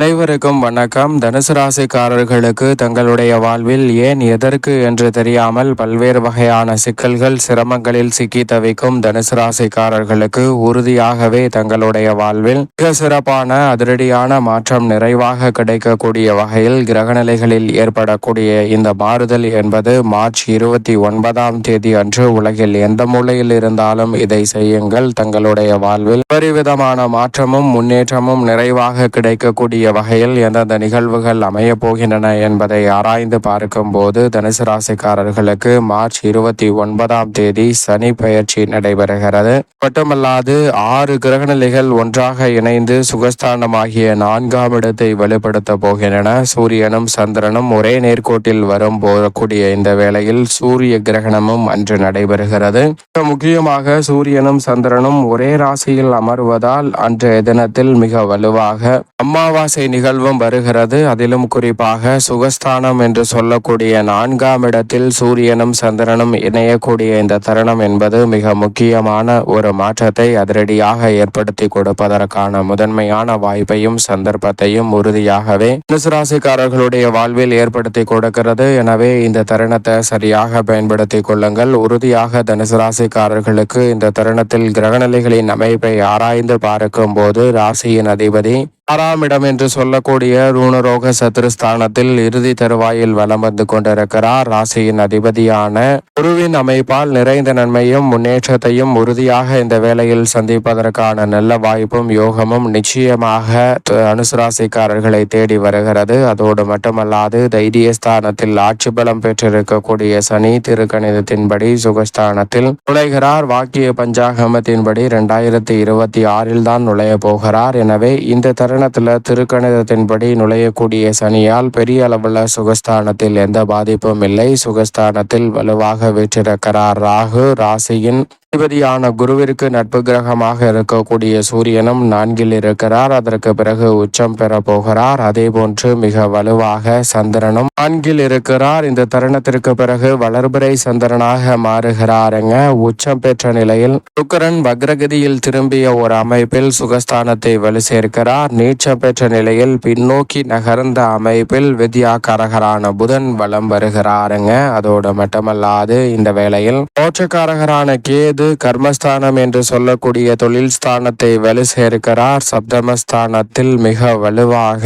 அனைவருக்கும் வணக்கம். தனுசு ராசிக்காரர்களுக்கு தங்களுடைய வாழ்வில் ஏன் எதற்கு என்று தெரியாமல் பல்வேறு வகையான சிக்கல்கள் சிரமங்களில் சிக்கி தவிக்கும் தனுசு ராசிக்காரர்களுக்கு உறுதியாகவே தங்களுடைய வாழ்வில் மிக சிறப்பான அதிரடியான மாற்றம் நிறைவாக கிடைக்கக்கூடிய வகையில் கிரகநிலைகளில் ஏற்படக்கூடிய இந்த மாறுதல் என்பது மார்ச் இருபத்தி ஒன்பதாம் தேதி அன்று உலகில் எந்த மூலையில் இருந்தாலும் இதை செய்யுங்கள். தங்களுடைய வாழ்வில் பரிவிதமான மாற்றமும் முன்னேற்றமும் நிறைவாக கிடைக்கக்கூடிய வகையில் எந்தெந்த நிகழ்வுகள் அமையப் போகின்றன என்பதை ஆராய்ந்து பார்க்கும் போது தனுசு ராசிக்காரர்களுக்கு மார்ச் இருபத்தி ஒன்பதாம் தேதி சனி பயிற்சி நடைபெறுகிறது. மட்டுமல்லாது ஆறு கிரகநிலைகள் ஒன்றாக இணைந்து சுகஸ்தானமாகிய நான்காம் இடத்தை வெளிப்படுத்த போகின்றன. சூரியனும் சந்திரனும் ஒரே நேர்கோட்டில் வரும் போகக்கூடிய இந்த வேளையில் சூரிய கிரகணமும் அன்று நடைபெறுகிறது. முக்கியமாக சூரியனும் சந்திரனும் ஒரே ராசியில் அமர்வதால் அன்றைய தினத்தில் மிக வலுவாக அமாவாசை நிகழ்வும் வருகிறது. அதிலும் குறிப்பாக சுகஸ்தானம் என்று சொல்லக்கூடிய நான்காம் இடத்தில் சூரியனும் சந்திரனும் இணையக்கூடிய இந்த தருணம் என்பது மிக முக்கியமான ஒரு மாற்றத்தை அதிரடியாக ஏற்படுத்தி கொடுப்பதற்கான முதன்மையான வாய்ப்பையும் சந்தர்ப்பத்தையும் உறுதியாகவே தனுசுராசிக்காரர்களுடைய வாழ்வில் ஏற்படுத்தி கொடுக்கிறது. எனவே இந்த தருணத்தை சரியாக பயன்படுத்தி கொள்ளுங்கள். உறுதியாக தனுசுராசிக்காரர்களுக்கு இந்த தருணத்தில் கிரகநிலைகளின் அமைப்பை ஆராய்ந்து பார்க்கும் போது ராசியின் அதிபதி ஆறாம் இடம் என்று சொல்லக்கூடிய ரூணரோக சத்ருஸ்தானத்தில் இறுதி தருவாயில் வலம் வந்து கொண்டிருக்கிறார். ராசியின் அதிபதியான குருவின் அமைப்பால் நிறைந்த நன்மையும் முன்னேற்றத்தையும் உறுதியாக இந்த வேளையில் சந்திப்பதற்கான நல்ல வாய்ப்பும் யோகமும் நிச்சயமாக அனுசராசிக்காரர்களை தேடி வருகிறது. அதோடு மட்டுமல்லாது தைரியஸ்தானத்தில் ஆட்சி பலம் பெற்றிருக்கக்கூடிய சனி திருக்கணிதத்தின்படி சுகஸ்தானத்தில் நுழைகிறார். வாக்கிய பஞ்சாகமத்தின்படி இரண்டாயிரத்தி இருபத்தி ஆறில் தான் நுழைய போகிறார். எனவே இந்த தர தருணத்தில் திருக்கணிதத்தின்படி நுழையக்கூடிய சனியால் பெரிய அளவில் சுகஸ்தானத்தில் எந்த பாதிப்பும் இல்லை. சுகஸ்தானத்தில் வலுவாக வீற்றிருக்கிறார் ராகு. ராசியின் அதிபதியான குருவிற்கு நட்பு கிரகமாக இருக்கக்கூடிய சூரியனும் நான்கில் இருக்கிறார். அதற்கு பிறகு உச்சம் பெற போகிறார். அதே போன்று மிக வலுவாக சந்திரனும் நான்கில் இருக்கிறார். இந்த தருணத்திற்கு பிறகு வளர்பிறை சந்திரனாக மாறுகிறாருங்க. உச்சம் பெற்ற நிலையில் சுக்கரன் வக்ரகதியில் திரும்பிய ஒரு அமைப்பில் சுகஸ்தானத்தை வலு சேர்க்கிறார். நீச்சம் பெற்ற நிலையில் பின்னோக்கி நகர்ந்த அமைப்பில் வித்யாகாரகரான புதன் வலம் வருகிறாருங்க. அதோடு மட்டுமல்லாது இந்த வேளையில் மோட்சக்காரகரான கேது கர்மஸ்தானம் என்று சொல்லக்கூடிய தொழில் ஸ்தானத்தை வலு சேர்க்கிறார் சப்தமஸ்தானத்தில் மிக வலுவாக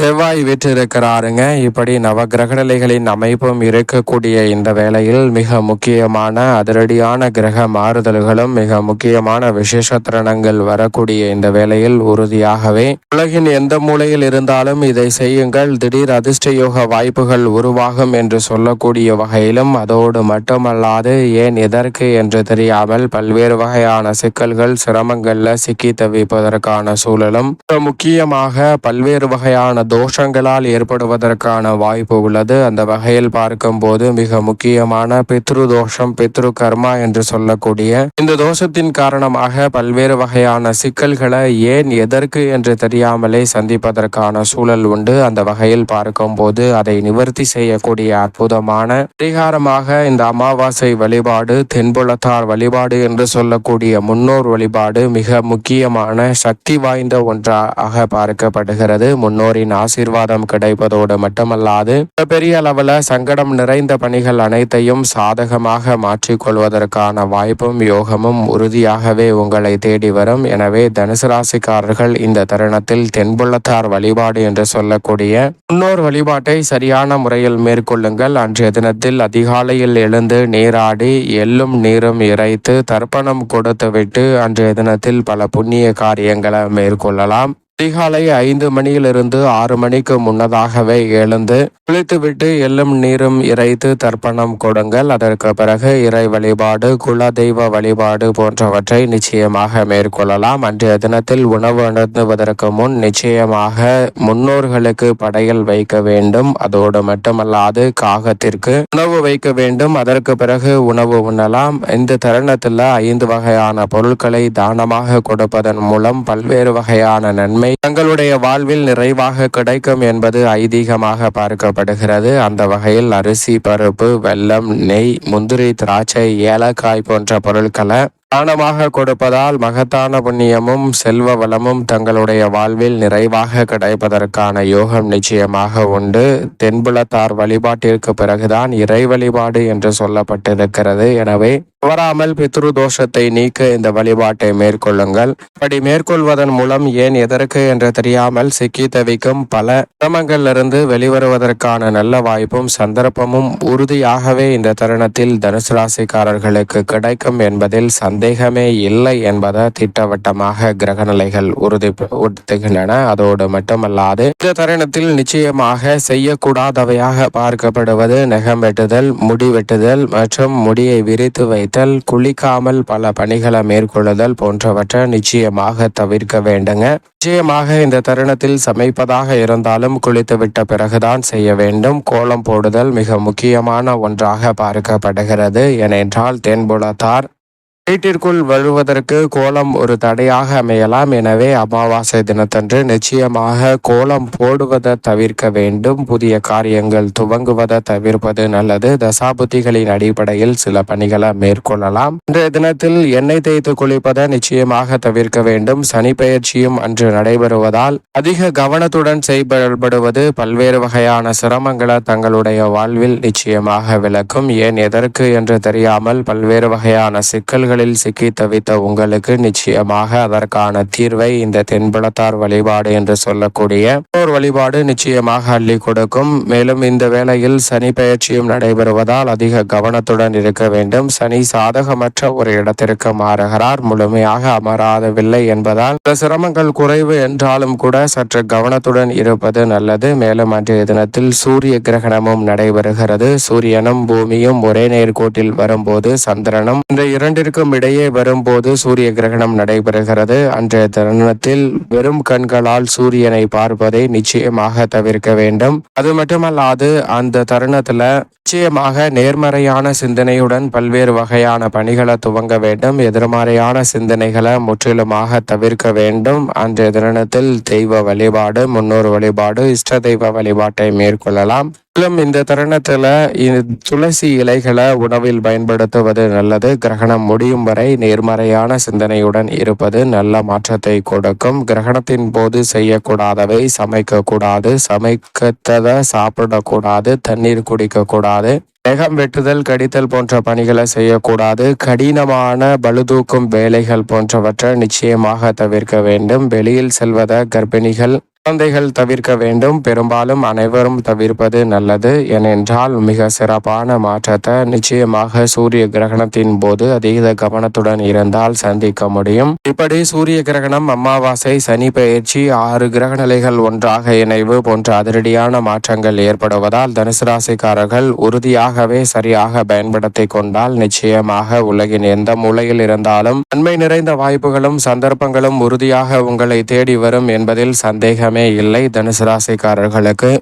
செவ்வாய் விற்றிருக்கிறாருங்க. இப்படி நவகிரகநிலைகளின் அமைப்பும் இருக்கக்கூடிய இந்த வேளையில் மிக முக்கியமான அதிரடியான கிரக மாறுதல்களும் மிக முக்கியமான விசேஷ தருணங்கள் வரக்கூடிய இந்த வேளையில் உறுதியாகவே உலகின் எந்த மூலையில் இருந்தாலும் இதை செய்யுங்கள். திடீர் அதிர்ஷ்ட யோக வாய்ப்புகள் உருவாகும் என்று சொல்லக்கூடிய வகையிலும் அதோடு மட்டுமல்லாது ஏன் எதற்கு என்று தெரியாமல் மக்கள் பல்வேறு வகையான சிக்கல்கள் சிரமங்களில் சிக்கி தவிப்பதற்கான சூழலும் முக்கியமாக பல்வேறு வகையான தோஷங்களால் ஏற்படுவதற்கான வாய்ப்பு உள்ளது. அந்த வகையில் பார்க்கும்போது மிக முக்கியமான பித்ரு தோஷம் பித்ரு கர்மா என்று சொல்லக்கூடிய இந்த தோஷத்தின் காரணமாக பல்வேறு வகையான சிக்கல்களை ஏன் எதற்கு என்று தெரியாமலே சந்திப்பதற்கான சூழல் உண்டு. அந்த வகையில் பார்க்கும்போது அதை நிவர்த்தி செய்யக்கூடிய அற்புதமான பரிகாரமாக இந்த அமாவாசை வழிபாடு தென்புலத்தார் வழிபாடு வழிபாடு என்று சொல்லக்கூடிய முன்னோர் வழிபாடு மிக முக்கியமான சக்தி வாய்ந்த ஒன்றாக பார்க்கப்படுகிறது. முன்னோரின் ஆசீர்வாதம் கிடைப்பதோடு மட்டுமல்லாது பெரிய அளவில் சங்கடம் நிறைந்த பணிகள் அனைத்தையும் சாதகமாக மாற்றிக்கொள்வதற்கான வாய்ப்பும் யோகமும் உறுதியாகவே உங்களை தேடி வரும். எனவே தனுசு ராசிக்காரர்கள் இந்த தருணத்தில் தென்புள்ளத்தார் வழிபாடு என்று சொல்லக்கூடிய முன்னோர் வழிபாட்டை சரியான முறையில் மேற்கொள்ளுங்கள். அன்றைய தினத்தில் அதிகாலையில் எழுந்து நீராடி எள்ளும் நீரும் இறைத்து தர்ப்பணம் கொடுத்துவிட்டு அன்றைய தினத்தில் பல புண்ணிய காரியங்களை மேற்கொள்ளலாம். அதிகாலை ஐந்து மணியிலிருந்து ஆறு மணிக்கு முன்னதாகவே எழுந்து குளித்துவிட்டு எள்ளும் நீரும் இறைத்து தர்ப்பணம் கொடுங்கள். அதற்கு பிறகு இறை வழிபாடு குல தெய்வ வழிபாடு போன்றவற்றை நிச்சயமாக மேற்கொள்ளலாம். அன்றைய தினத்தில் உணவு அணுந்துவதற்கு முன் நிச்சயமாக முன்னோர்களுக்கு படையல் வைக்க வேண்டும். அதோடு மட்டுமல்லாது காகத்திற்கு உணவு வைக்க வேண்டும். அதற்கு பிறகு உணவு உண்ணலாம். இந்த தருணத்தில் ஐந்து வகையான பொருட்களை தானமாக கொடுப்பதன் மூலம் பல்வேறு வகையான நன்மை தங்களுடைய வாழ்வில் நிறைவாக கிடைக்கும் என்பது ஐதீகமாக பார்க்கப்படுகிறது. அந்த வகையில் அரிசி பருப்பு வெல்லம் நெய் முந்திரி திராட்சை ஏலக்காய் போன்ற பொருட்களை தானமாக கொடுப்பதால் மகத்தான புண்ணியமும் செல்வ வளமும் தங்களுடைய வாழ்வில் நிறைவாக கிடைப்பதற்கான யோகம் நிச்சயமாக உண்டு. தென்புலத்தார் வழிபாட்டிற்கு பிறகுதான் இறை வழிபாடு என்று சொல்லப்பட்டிருக்கிறது. எனவே தவறாமல் பித்ரு தோஷத்தை நீக்க இந்த வழிபாட்டை மேற்கொள்ளுங்கள். அப்படி மேற்கொள்வதன் மூலம் ஏன் எதற்கு என்று தெரியாமல் சிக்கி தவிக்கும் பல சிரமங்களிலிருந்து வெளிவருவதற்கான நல்ல வாய்ப்பும் சந்தர்ப்பமும் உறுதியாகவே இந்த தருணத்தில் தனுசு ராசிக்காரர்களுக்கு கிடைக்கும் என்பதில் சந்த சந்தேகமே இல்லை என்பதை திட்டவட்டமாக கிரகநிலைகள் உறுதிப்படுத்துகின்றன அதோடு மட்டுமல்லாது இந்த தருணத்தில் நிச்சயமாக செய்யக்கூடாதவையாக பார்க்கப்படுவது நெகம் வெட்டுதல் முடி வெட்டுதல் மற்றும் முடியை விரித்து வைத்தல் குளிக்காமல் பல பணிகளை மேற்கொள்ளுதல் போன்றவற்றை நிச்சயமாக தவிர்க்க வேண்டுங்க. நிச்சயமாக இந்த தருணத்தில் சமைப்பதாக இருந்தாலும் குளித்துவிட்ட பிறகுதான் செய்ய வேண்டும். கோலம் போடுதல் மிக முக்கியமான ஒன்றாக பார்க்கப்படுகிறது. ஏனென்றால் தென்புலத்தார் வீட்டிற்குள் வருவதற்கு கோலம் ஒரு தடையாக அமையலாம். எனவே அமாவாசை தினத்தன்று நிச்சயமாக கோலம் போடுவதை தவிர்க்க வேண்டும். புதிய காரியங்கள் துவங்குவதை தவிர்ப்பது நல்லது. தசாபுத்திகளின் அடிப்படையில் சில பணிகளை மேற்கொள்ளலாம். இன்றைய தினத்தில் எண்ணெய் தேய்த்து குளிப்பதை நிச்சயமாக தவிர்க்க வேண்டும். சனி பயிற்சியும் அன்று நடைபெறுவதால் அதிக கவனத்துடன் செயல்படுவது பல்வேறு வகையான சிரமங்களை தங்களுடைய வாழ்வில் நிச்சயமாக விளக்கும். ஏன் எதற்கு என்று தெரியாமல் பல்வேறு வகையான சிக்கல்கள் சிக்கல்களில் சிக்கி தவித்த உங்களுக்கு நிச்சயமாக அதற்கான தீர்வை இந்த தென்பலத்தார் வழிபாடு என்று சொல்லக்கூடிய ஒரு வழிபாடு நிச்சயமாக அள்ளி கொடுக்கும். மேலும் இந்த வேளையில் சனி பயிற்சியும் நடைபெறுவதால் அதிக கவனத்துடன் இருக்க வேண்டும். சனி சாதகமற்ற ஒரு இடத்திற்கு மாறுகிறார். முழுமையாக அமராதவில்லை என்பதால் சிரமங்கள் குறைவு என்றாலும் கூட சற்று கவனத்துடன் இருப்பது நல்லது. மேலும் அன்றைய தினத்தில் சூரிய கிரகணமும் நடைபெறுகிறது. சூரியனும் பூமியும் ஒரே நேர்கோட்டில் வரும்போது சந்திரனும் இந்த இரண்டிற்கு இரண்டிற்கும் இடையே வரும்போது சூரிய கிரகணம் நடைபெறுகிறது. அன்றைய தருணத்தில் வெறும் கண்களால் சூரியனை பார்ப்பதை நிச்சயமாக தவிர்க்க வேண்டும். அது மட்டுமல்லாது அந்த தருணத்துல நிச்சயமாக நேர்மறையான சிந்தனையுடன் பல்வேறு வகையான பணிகளை துவங்க வேண்டும். எதிர்மறையான சிந்தனைகளை முற்றிலுமாக தவிர்க்க வேண்டும். அன்றைய தருணத்தில் தெய்வ வழிபாடு முன்னோர் வழிபாடு இஷ்ட தெய்வ வழிபாட்டை மேற்கொள்ளலாம். மேலும் இந்த தருணத்துல துளசி இலைகளை உணவில் பயன்படுத்துவது நல்லது. கிரகணம் முடியும் வரை நேர்மறையான சிந்தனையுடன் இருப்பது நல்ல மாற்றத்தை கொடுக்கும். கிரகணத்தின் போது செய்யக்கூடாதவை சமைக்க கூடாது சமைக்கத்ததை சாப்பிடக்கூடாது. தண்ணீர் குடிக்க கூடாது நகம் வெட்டுதல் கடித்தல் போன்ற பணிகளை செய்யக்கூடாது. கடினமான பழுதூக்கும் வேலைகள் போன்றவற்றை நிச்சயமாக தவிர்க்க வேண்டும். வெளியில் செல்வத கர்ப்பிணிகள் குழந்தைகள் தவிர்க்க வேண்டும். பெரும்பாலும் அனைவரும் தவிர்ப்பது நல்லது. ஏனென்றால் மிக சிறப்பான மாற்றத்தை நிச்சயமாக சூரிய கிரகணத்தின் போது அதீத கவனத்துடன் இருந்தால் சந்திக்க முடியும். இப்படி சூரிய கிரகணம் அமாவாசை சனி பெயர்ச்சி ஆறு கிரகநிலைகள் ஒன்றாக இணைவு போன்ற அதிரடியான மாற்றங்கள் ஏற்படுவதால் தனுசு ராசிக்காரர்கள் உறுதியாகவே சரியாக பயன்படுத்தி கொண்டால் நிச்சயமாக உலகின் எந்த மூலையில் இருந்தாலும் நன்மை நிறைந்த வாய்ப்புகளும் சந்தர்ப்பங்களும் உறுதியாக உங்களை தேடி வரும் என்பதில் சந்தேகம் இல்லை தனுசு ராசிக்காரர்களுக்கு.